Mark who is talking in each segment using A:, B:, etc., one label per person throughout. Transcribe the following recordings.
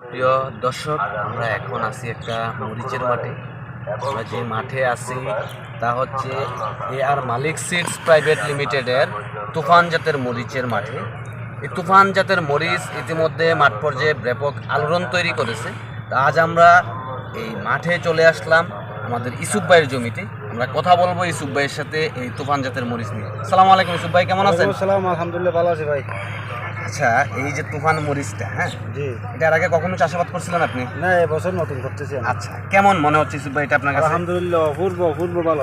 A: প্রিয় দর্শক, আমরা এখন আছি একটা মরিচের মাঠে। আমরা যে মাঠে আছি তা হচ্ছে এ আর মালিক সিডস প্রাইভেট লিমিটেডের তুফান জাতের মরিচের মাঠে। এই তুফান জাতের মরিচ ইতিমধ্যে মাঠ পর্যায়ে ব্যাপক আলোড়ন তৈরি করেছে। তা আজ আমরা এই মাঠে চলে আসলাম আমাদের ইসুফ ভাইয়ের জমিতে। আমরা কথা বলব ইসুফ ভাইয়ের সাথে এই তুফান জাতের মরিচ নিয়ে। সালাম আলাইকুম ইসুফ ভাই, কেমন আছেন?
B: আলহামদুলিল্লাহ, ভালো আছি ভাই।
A: আচ্ছা এই যে তুফান মরিচটা হ্যাঁ?
B: জি।
A: এটার আগে কখনো চাষাবাদ করছিলেন আপনি?
B: না এবছর নতুন করতেছি
A: আচ্ছা কেমন মনে হচ্ছে ইসুফ ভাই এটা আপনার কাছে?
B: আলহামদুলিল্লাহ অপূর্ব অপূর্ব ভালো।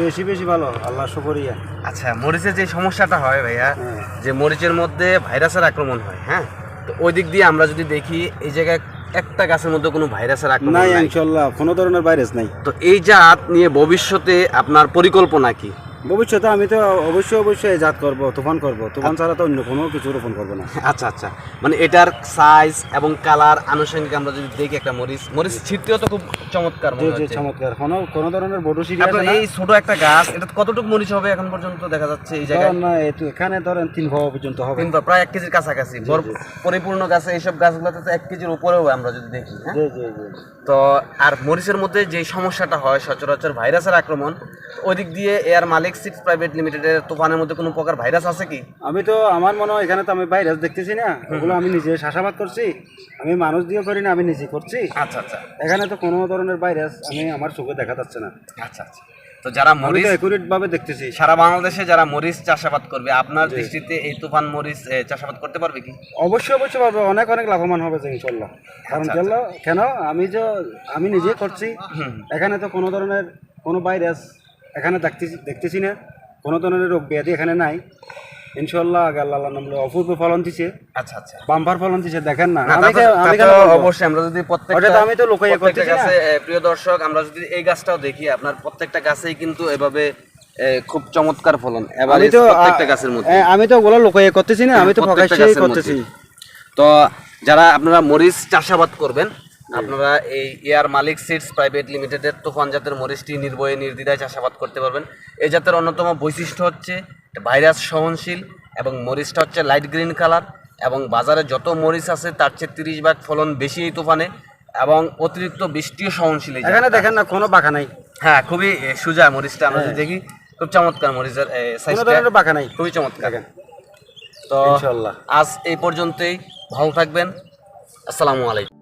B: বেশি বেশি ভালো আল্লাহ শুকরিয়া।
A: আচ্ছা মরিচের যে সমস্যাটা হয় ভাইয়া
B: হ্যাঁ।
A: যে মরিচের মধ্যে ভাইরাসের আক্রমণ হয় হ্যাঁ? তো ওই দিক দিয়ে আমরা যদি দেখি এই জায়গায় একটা গাছের মধ্যে কোনো ভাইরাসের আক্রমণ
B: নাই? ইনশাল্লাহ কোনো ধরনের ভাইরাস নাই।
A: তো এই জাত নিয়ে ভবিষ্যতে আপনার পরিকল্পনা কি?
B: ভবিষ্যতে আমি তো অবশ্যই অবশ্যই জাত করব তুফান করব। তুফান ছাড়া তো অন্য কোনো কিছু রোপণ করব না।
A: আচ্ছা আচ্ছা। মানে এটার সাইজ এবং কালার আনুষঙ্গিক আমরা যদি দেখি একটা মরিচ মরিচ ছিটতেও তো খুব চমৎকার
B: জি জি চমৎকার। কোনো কোনো ধরনের বড় সিরিয়াস
A: আপনার এই ছোট একটা গাছ এটা কতটুকু মরিচ হবে এখন পর্যন্ত দেখা যাচ্ছে এই জায়গায়?
B: না এখানে ধরেন তিন ভাবা পর্যন্ত হবে।
A: কিন্তু প্রায় এক কেজির কাছাকাছি। পরিপূর্ণ গাছে এইসব গাছগুলোতে তো এক কেজির উপরেও আমরা যদি দেখি হ্যাঁ?
B: জি জি জি।
A: তো আর মরিচের মধ্যে যে সমস্যাটা হয় সচরাচর ভাইরাসের আক্রমণ ওই দিক দিয়ে এর মালিক সিক্স প্রাইভেট লিমিটেডের তুফানের মধ্যে কোনো প্রকার ভাইরাস আছে কি?
B: আমি তো আমার মনে হয় এখানে তো আমি ভাইরাস দেখতেছি না। ওগুলো আমি নিজে চাষাবাদ করছি। আমি মানুষ দিয়ে করি না আমি নিজে করছি।
A: আচ্ছা আচ্ছা।
B: এখানে তো কোনো ধরনের ভাইরাস আমি আমার চোখে দেখা যাচ্ছে না।
A: আচ্ছা আচ্ছা। তো যারা মরিচ
B: একুরেট ভাবে দেখতেছি।
A: সারা বাংলাদেশে যারা মরিচ চাষাবাদ করবে আপনার দৃষ্টিতে এই তুফান মরিচ চাষাবাদ করতে পারবে কি?
B: অবশ্যই অবশ্যই পারবে। অনেক অনেক লাভবান হবে যে ইনশাল্লাহ কারণ
A: আচ্ছা,
B: কেন? কেন? আমি যে আমি নিজে করছি। এখানে তো কোনো ধরনের কোনো ভাইরাস এখানে দেখতেছি দেখতেছি না। কোনো ধরনের রোগ ব্যাধি এখানে নাই। ইনশাল্লাহ আগে আল্লাহ নামলে অপূর্ব ফলন দিছে।
A: আচ্ছা আচ্ছা।
B: বাম্পার ফলন দিছে দেখেন না। আমি?
A: অবশ্যই আমরা যদি প্রত্যেকটা
B: আমি তো করতেছি
A: গাছে প্রিয় দর্শক আমরা যদি এই গাছটাও দেখি আপনার প্রত্যেকটা গাছেই কিন্তু এভাবে খুব চমৎকার ফলন।
B: তো
A: প্রত্যেকটা গাছের মধ্যে।
B: আমি তো ওগুলো লুকাইয়া করতেছি না আমি তো করতেছি।
A: তো যারা আপনারা মরিচ চাষাবাদ করবেন আপনারা এই এয়ার মালিক সিডস প্রাইভেট লিমিটেডের তুফান জাতের মরিচটি নির্ভয়ে নির্দ্বিধায় চাষাবাদ করতে পারবেন। এই জাতের অন্যতম বৈশিষ্ট্য হচ্ছে ভাইরাস সহনশীল এবং মরিচটা হচ্ছে লাইট গ্রিন কালার এবং বাজারে যত মরিচ আছে তার চেয়ে তিরিশ ভাগ ফলন বেশি এই তুফানে এবং অতিরিক্ত বৃষ্টিও সহনশীল
B: এখানে দেখেন না কোনো বাঁকা নাই।
A: হ্যাঁ খুবই সোজা মরিচটা আমরা যদি দেখি খুব চমৎকার মরিচের সাইজটা
B: বাঁকা নাই।
A: খুবই চমৎকার। তো আজ এই পর্যন্তই। ভালো থাকবেন। আসসালামু আলাইকুম।